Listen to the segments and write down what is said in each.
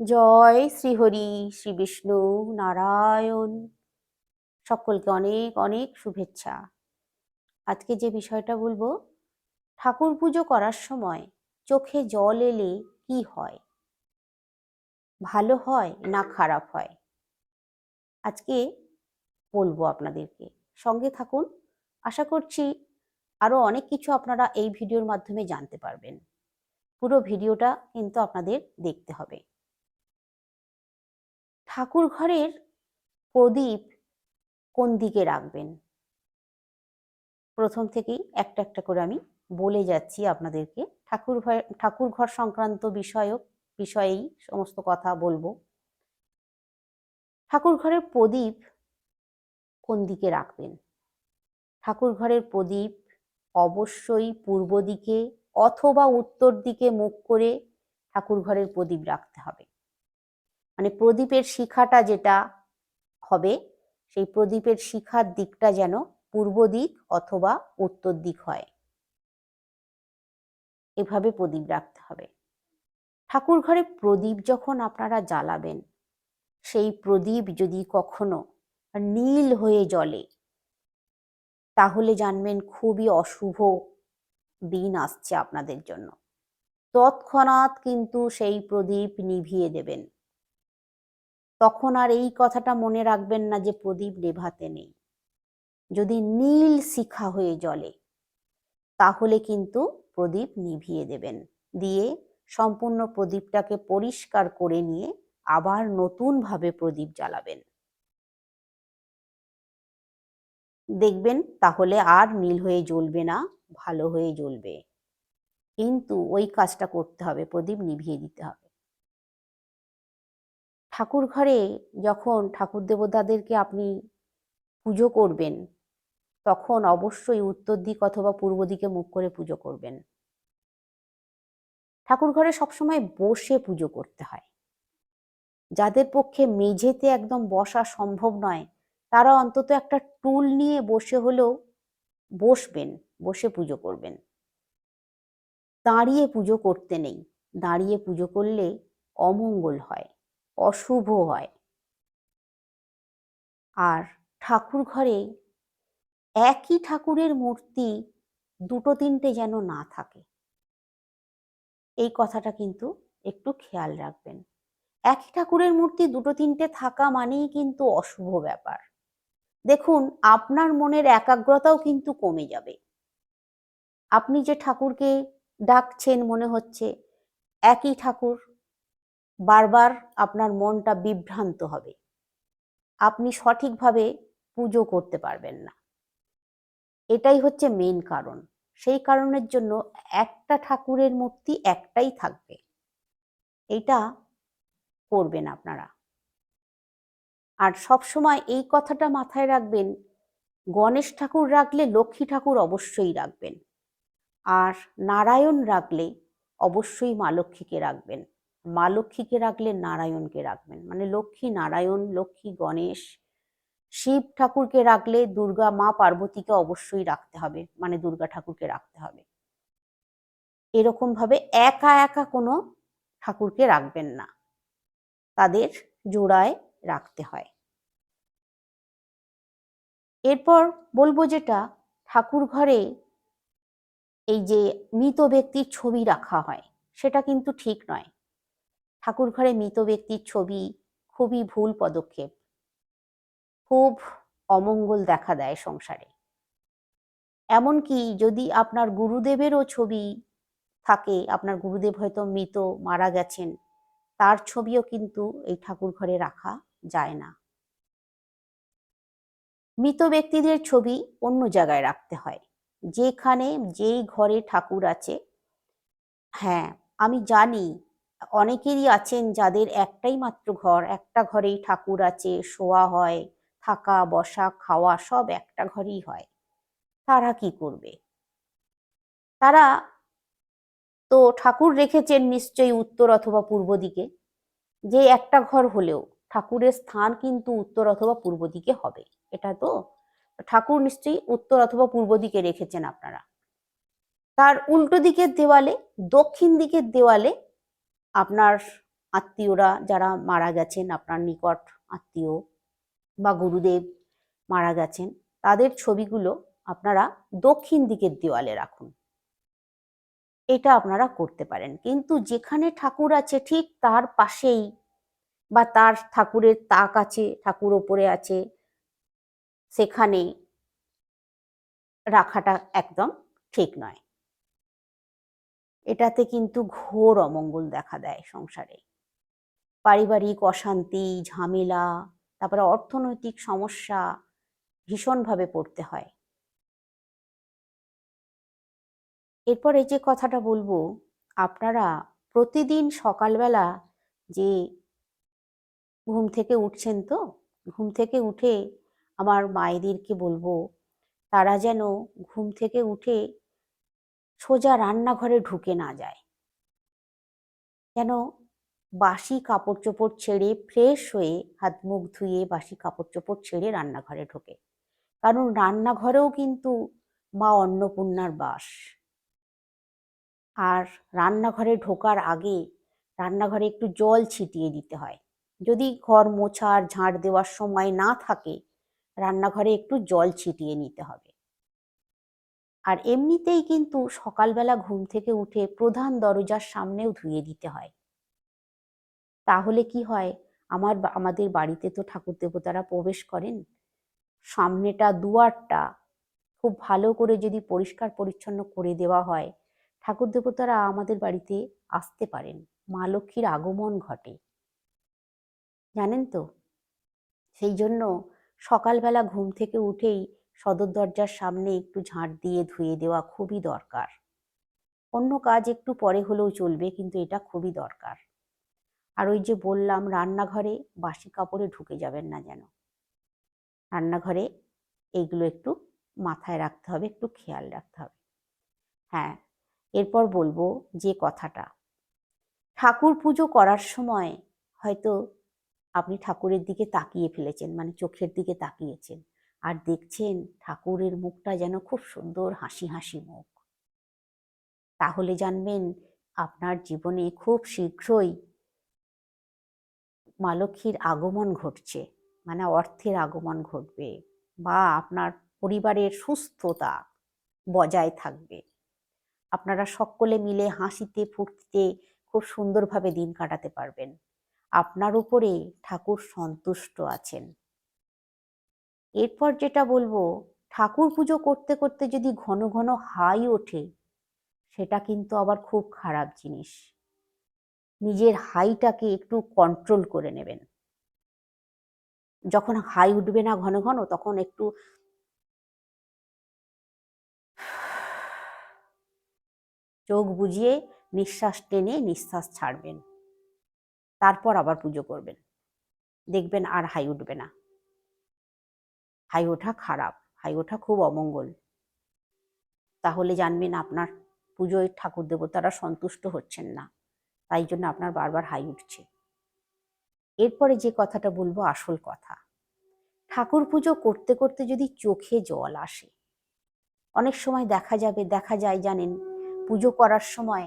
জয় শ্রীহরি শ্রী বিষ্ণু নারায়ণ। সকলকে অনেক অনেক শুভেচ্ছা। আজকে যে বিষয়টা বলব, ঠাকুর পুজো করার সময় চোখে জল এলে কি হয়? ভালো হয় না খারাপ হয়? আজকে বলব আপনাদেরকে। সঙ্গে থাকুন। আশা করছি আরও অনেক কিছু আপনারা এই ভিডিওর মাধ্যমে জানতে পারবেন। পুরো ভিডিওটা কিন্তু আপনাদের দেখতে হবে। ঠাকুর ঘরের প্রদীপ কোন দিকে রাখবেন? প্রথম থেকেই একটা একটা করে আমি বলে যাচ্ছি আপনাদেরকে। ঠাকুর ঠাকুর ঘর সংক্রান্ত বিষয়ক, বিষয়েই সমস্ত কথা বলব। ঠাকুর ঘরের প্রদীপ কোন দিকে রাখবেন? ঠাকুর ঘরের প্রদীপ অবশ্যই পূর্ব দিকে অথবা উত্তর দিকে মুখ করে ঠাকুর ঘরের প্রদীপ রাখতে হবে। মানে প্রদীপের শিখাটা যেটা হবে, সেই প্রদীপের শিখার দিকটা যেন পূর্ব দিক অথবা উত্তর দিক হয়। এভাবে প্রদীপ রাখতে হবে। ঠাকুর ঘরে প্রদীপ যখন আপনারা জ্বালাবেন, সেই প্রদীপ যদি কখনো নীল হয়ে জ্বলে, তাহলে জানবেন খুবই অশুভ দিন আসছে আপনাদের জন্য। তৎক্ষণাৎ কিন্তু সেই প্রদীপ নিভিয়ে দেবেন। তখন আর এই কথাটা মনে রাখবেন না যে প্রদীপ নেভাতে নেই। যদি নীল শিখা হয়ে জ্বলে, তাহলে কিন্তু প্রদীপ নিভিয়ে দেবেন। দিয়ে সম্পূর্ণ প্রদীপটাকে পরিষ্কার করে নিয়ে আবার নতুনভাবে প্রদীপ জ্বালাবেন। দেখবেন তাহলে আর নীল হয়ে জ্বলবে না, ভালো হয়ে জ্বলবে। কিন্তু ওই কাজটা করতে হবে, প্রদীপ নিভিয়ে দিতে হবে। ঠাকুর ঘরে যখন ঠাকুর দেবতাদেরকে আপনি পুজো করবেন, তখন অবশ্যই উত্তর দিক অথবা পূর্ব দিকে মুখ করে পুজো করবেন। ঠাকুর ঘরে সবসময় বসে পুজো করতে হয়। যাদের পক্ষে মেঝেতে একদম বসা সম্ভব নয়, তারা অন্তত একটা টুল নিয়ে বসে হলেও বসবেন, বসে পুজো করবেন। দাঁড়িয়ে পুজো করতে নেই, দাঁড়িয়ে পুজো করলে অমঙ্গল হয়। অশুভ হয়। আর ঠাকুর ঘরে একই ঠাকুরের মূর্তি দুটো তিনটে যেন না থাকে। এই কথাটা কিন্তু একটু খেয়াল রাখবেন। একই ঠাকুরের মূর্তি দুটো তিনটে থাকা মানেই কিন্তু অশুভ ব্যাপার। দেখুন, আপনার মনের একাগ্রতাও কিন্তু কমে যাবে। আপনি যে ঠাকুরকে ডাকছেন মনে হচ্ছে, একই ঠাকুর বারবার আপনার মনটা বিভ্রান্ত হবে। আপনি সঠিকভাবে পুজো করতে পারবেন না। এটাই হচ্ছে মেন কারণ। সেই কারণের জন্য একটা ঠাকুরের মূর্তি একটাই থাকবে। এটা করবেন আপনারা। আর সবসময় এই কথাটা মাথায় রাখবেন, গণেশ ঠাকুর রাখলে লক্ষ্মী ঠাকুর অবশ্যই রাখবেন। আর নারায়ণ রাখলে অবশ্যই মা লক্ষ্মীকে রাখবেন। মা লক্ষ্মীকে রাখলে নারায়ণকে রাখবেন। মানে লক্ষ্মী নারায়ণ, লক্ষ্মী গণেশ, শিব ঠাকুরকে রাখলে দুর্গা মা পার্বতীকে অবশ্যই রাখতে হবে। মানে দুর্গা ঠাকুরকে রাখতে হবে। এরকম ভাবে একা একা কোনো ঠাকুরকে রাখবেন না। তাদের জোড়ায় রাখতে হয়। এরপর বলব যেটা, ঠাকুর ঘরে এই যে মৃত ব্যক্তির ছবি রাখা হয়, সেটা কিন্তু ঠিক নয়। ঠাকুর ঘরে মৃত ব্যক্তির ছবি খুবই ভুল পদক্ষেপ। খুব অমঙ্গল দেখা দেয় সংসারে। এমনকি যদি আপনার গুরুদেবেরও ছবি থাকে, আপনার গুরুদেব হয়তো মৃত, মারা গেছেন, তার ছবিও কিন্তু এই ঠাকুর ঘরে রাখা যায় না। মৃত ব্যক্তিদের ছবি অন্য জায়গায় রাখতে হয়। যেখানে যেই ঘরে ঠাকুর আছে হ্যাঁ আমি জানি অনেকেরই আছেন যাদের একটাই মাত্র ঘর, একটা ঘরেই ঠাকুর আছে, শোয়া হয়, থাকা, বসা, খাওয়া সব একটা ঘরেই হয়। তারা কি করবে? তারা তো ঠাকুর রেখেছেন নিশ্চয়ই উত্তর অথবা পূর্ব দিকে, যে একটা ঘর হলেও ঠাকুরের স্থান কিন্তু উত্তর অথবা পূর্ব দিকে হবে। এটা তো ঠাকুর নিশ্চয়ই উত্তর অথবা পূর্ব দিকে রেখেছেন আপনারা। তার উল্টো দিকের দেওয়ালে, দক্ষিণ দিকের দেওয়ালে আপনার আত্মীয়রা যারা মারা গেছেন, আপনার নিকট আত্মীয় বা গুরুদেব মারা গেছেন, তাদের ছবিগুলো আপনারা দক্ষিণ দিকের দেওয়ালে রাখুন। এটা আপনারা করতে পারেন। কিন্তু যেখানে ঠাকুর আছে, ঠিক তার পাশেই বা তার ঠাকুরের তাক আছে, ঠাকুর ওপরে আছে সেখানে রাখাটা একদম ঠিক নয়। এটাতে কিন্তু ঘোর অমঙ্গল দেখা দেয় সংসারে। পারিবারিক অশান্তি, ঝামেলা, তারপরে অর্থনৈতিক সমস্যা ভীষণভাবে পড়তে হয়। এরপরে যে কথাটা বলব, আপনারা প্রতিদিন সকালবেলা যে ঘুম থেকে উঠছেন তো, ঘুম থেকে উঠে আমার মায়েদেরকে বলব, তারা যেন ঘুম থেকে উঠে সোজা রান্নাঘরে ঢুকে না যায়। যেন বাসি কাপড় চোপড় ছেড়ে ফ্রেশ হয়ে হাত মুখ ধুয়ে বাসি কাপড় চোপড় ছেড়ে রান্নাঘরে ঢোকে। কারণ রান্নাঘরেও কিন্তু মা অন্নপূর্ণার বাস। আর রান্নাঘরে ঢোকার আগে রান্নাঘরে একটু জল ছিটিয়ে দিতে হয়। যদি ঘর মোছার ঝাঁট দেওয়ার সময় না থাকে, রান্নাঘরে একটু জল ছিটিয়ে নিতে হবে। আর এমনিতেই কিন্তু সকালবেলা ঘুম থেকে উঠে প্রধান দরজার সামনেও ধুয়ে দিতে হয়। তাহলে কি হয়? আমার আমাদের বাড়িতে তো ঠাকুর দেবতারা প্রবেশ করেন। সামনেটা, দুয়ারটা খুব ভালো করে যদি পরিষ্কার পরিচ্ছন্ন করে দেওয়া হয়, ঠাকুর দেবতারা আমাদের বাড়িতে আসতে পারেন। মা লক্ষ্মীর আগমন ঘটে। জানেন তো? সেই জন্য সকালবেলা ঘুম থেকে উঠেই সদর দরজার সামনে একটু ঝাঁট দিয়ে ধুয়ে দেওয়া খুবই দরকার। অন্য কাজ একটু পরে হলেও চলবে, কিন্তু এটা খুবই দরকার। আর ওই যে বললাম, রান্নাঘরে বাসি কাপড়ে ঢুকে যাবেন না যেন। রান্নাঘরে এইগুলো একটু মাথায় রাখতে হবে, একটু খেয়াল রাখতে হবে। হ্যাঁ এরপর বলব যে কথাটা। ঠাকুর পুজো করার সময় হয়তো আপনি ঠাকুরের দিকে তাকিয়ে ফেলেছেন মানে চোখের দিকে তাকিয়েছেন। আর দেখছেন ঠাকুরের মুখটা যেন খুব সুন্দর হাসি হাসি মুখ। তাহলে জানবেন আপনার জীবনে খুব শীঘ্রই মা লক্ষ্মীর আগমন ঘটছে মানে অর্থের আগমন ঘটবে বা আপনার পরিবারের সুস্থতা বজায় থাকবে। আপনারা সকলে মিলে হাসিতে ফুর্তিতে খুব সুন্দরভাবে দিন কাটাতে পারবেন। আপনার উপরে ঠাকুর সন্তুষ্ট আছেন। এরপর যেটা বলব, ঠাকুর পুজো করতে করতে যদি ঘন ঘন হাই ওঠে, সেটা কিন্তু আবার খুব খারাপ জিনিস। নিজের হাইটাকে একটু কন্ট্রোল করে নেবেন। যখন হাই উঠবে না ঘন ঘন, তখন একটু চোখ বুঝিয়ে নিঃশ্বাস টেনে নিঃশ্বাস ছাড়বেন। তারপর আবার পুজো করবেন। দেখবেন আর হাই উঠবে না। হাই ওঠা খারাপ, হাই ওঠা খুব অমঙ্গল। তাহলে জানবেন আপনার পুজোয় ঠাকুর দেবতারা সন্তুষ্ট হচ্ছেন না, তাই জন্য আপনার বারবার হাই উঠছে। এরপরে যে কথাটা বলব, আসল কথা। ঠাকুর পুজো করতে করতে যদি চোখে জল আসে, অনেক সময় দেখা যাবে, দেখা যায় জানেন, পুজো করার সময়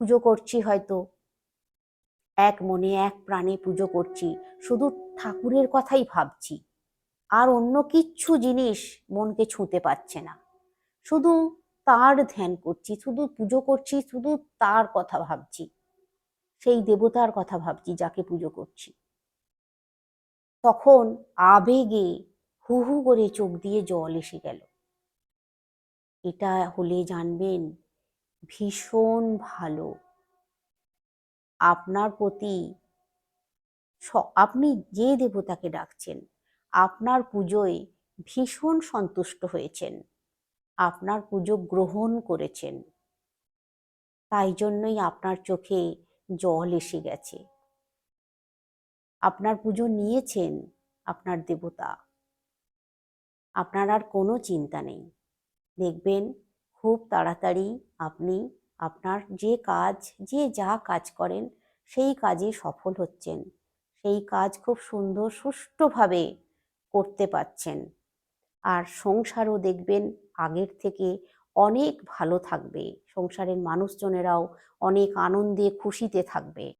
পুজো করছি হয়তো, এক মনে এক প্রাণে পুজো করছি, শুধু ঠাকুরের কথাই ভাবছি। আর অন্য কিচ্ছু জিনিস মনকে ছুঁতে পারছে না। শুধু তার ধ্যান করছি, শুধু পুজো করছি, শুধু তার কথা ভাবছি। সেই দেবতার কথা ভাবছি যাকে পুজো করছি। তখন আবেগে হু হু করে চোখ দিয়ে জল এসে গেল। এটা হলে জানবেন ভীষণ ভালো। আপনার প্রতি আপনি যে দেবতাকে ডাকছেন আপনার পুজোয় ভীষণ সন্তুষ্ট হয়েছেন। আপনার পুজো গ্রহণ করেছেন। তাই জন্যই আপনার চোখে জল এসে গেছে। আপনার পুজো নিয়েছেন আপনার দেবতা। আপনার আর কোনো চিন্তা নেই। দেখবেন খুব তাড়াতাড়ি আপনি আপনার যে কাজ, যে যা কাজ করেন, সেই কাজে সফল হচ্ছেন। সেই কাজ খুব সুন্দর সুষ্ঠুভাবে করতে পারছেন। আর সংসারও দেখবেন আগের থেকে অনেক ভালো থাকবে। সংসারের মানুষজনেরাও অনেক আনন্দে খুশিতে থাকবে।